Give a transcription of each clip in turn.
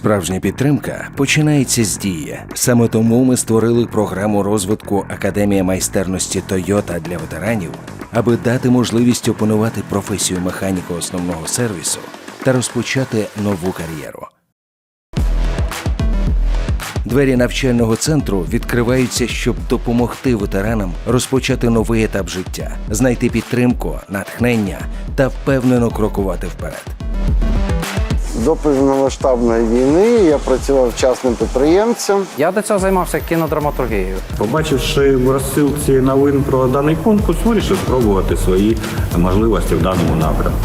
Справжня підтримка починається з дії. Саме тому ми створили програму розвитку Академія майстерності Toyota для ветеранів, аби дати можливість опанувати професію механіка основного сервісу та розпочати нову кар'єру. Двері навчального центру відкриваються, щоб допомогти ветеранам розпочати новий етап життя, знайти підтримку, натхнення та впевнено крокувати вперед. До повномасштабної війни я працював частним підприємцем. Я до цього займався кінодраматургією. Побачивши в розсилці новин про даний конкурс, вирішив спробувати свої можливості в даному напрямку.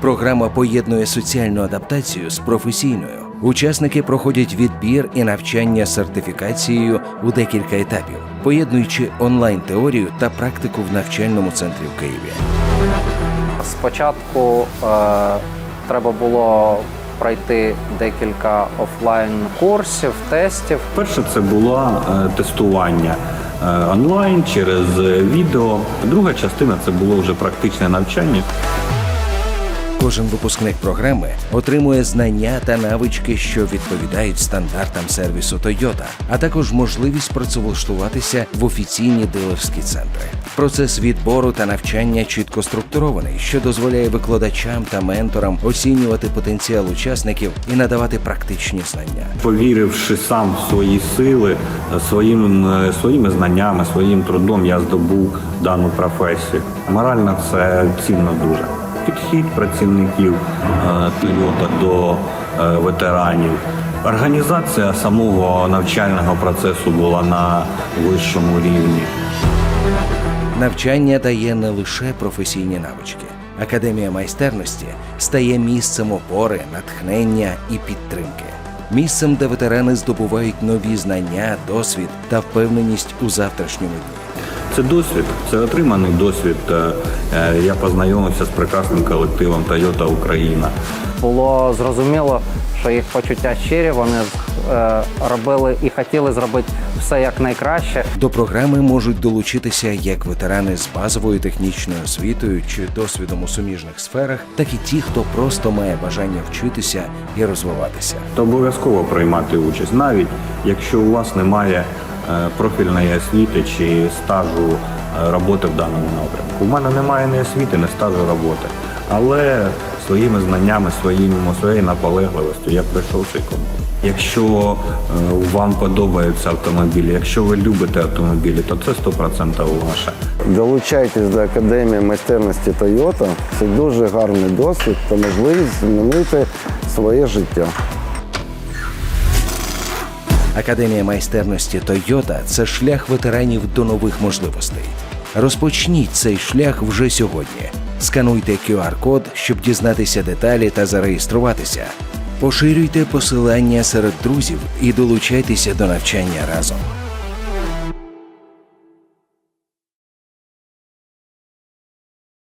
Програма поєднує соціальну адаптацію з професійною. Учасники проходять відбір і навчання сертифікацією у декілька етапів, поєднуючи онлайн теорію та практику в навчальному центрі в Києві. Спочатку е, треба було пройти декілька офлайн курсів, тестів. Перше це було е, тестування е, онлайн через е, відео. Друга частина це було вже практичне навчання. Кожен випускник програми отримує знання та навички, що відповідають стандартам сервісу Toyota, а також можливість працевлаштуватися в офіційні дилерські центри. Процес відбору та навчання чітко структурований, що дозволяє викладачам та менторам оцінювати потенціал учасників і надавати практичні знання. Повіривши сам в свої сили, своїм, е, своїми знаннями, своїм трудом, я здобув дану професію. Морально це цінно дуже. Підхід працівників е, Toyota до е, ветеранів. Організація самого навчального процесу була на вищому рівні. Навчання дає не лише професійні навички. Академія майстерності стає місцем опори, натхнення і підтримки. Місцем, де ветерани здобувають нові знання, досвід та впевненість у завтрашньому дні. Це досвід, це отриманий досвід. Е, е, Я познайомився з прекрасним колективом Toyota Україна. Було зрозуміло, що їх почуття щирі, вони е, робили і хотіли зробити все як найкраще. До програми можуть долучитися як ветерани з базовою технічною освітою чи досвідом у суміжних сферах, так і ті, хто просто має бажання вчитися і розвиватися. То обов'язково приймати участь, навіть якщо у вас немає профільної освіти чи стажу е, роботи в даному напрямку. У мене немає ні освіти, ні стажу роботи, але своїми знаннями, своїм, своєю наполегливістю я пройшов цей конкурс. Якщо е, вам подобаються автомобілі, якщо ви любите автомобілі, то це 100% ваше. Долучайтесь до Академії майстерності Toyota. Це дуже гарний досвід та можливість змінити своє життя. Академія майстерності Тойота – це шлях ветеранів до нових можливостей. Розпочніть цей шлях вже сьогодні. Скануйте QR-код, щоб дізнатися деталі та зареєструватися. Поширюйте посилання серед друзів і долучайтеся до навчання разом.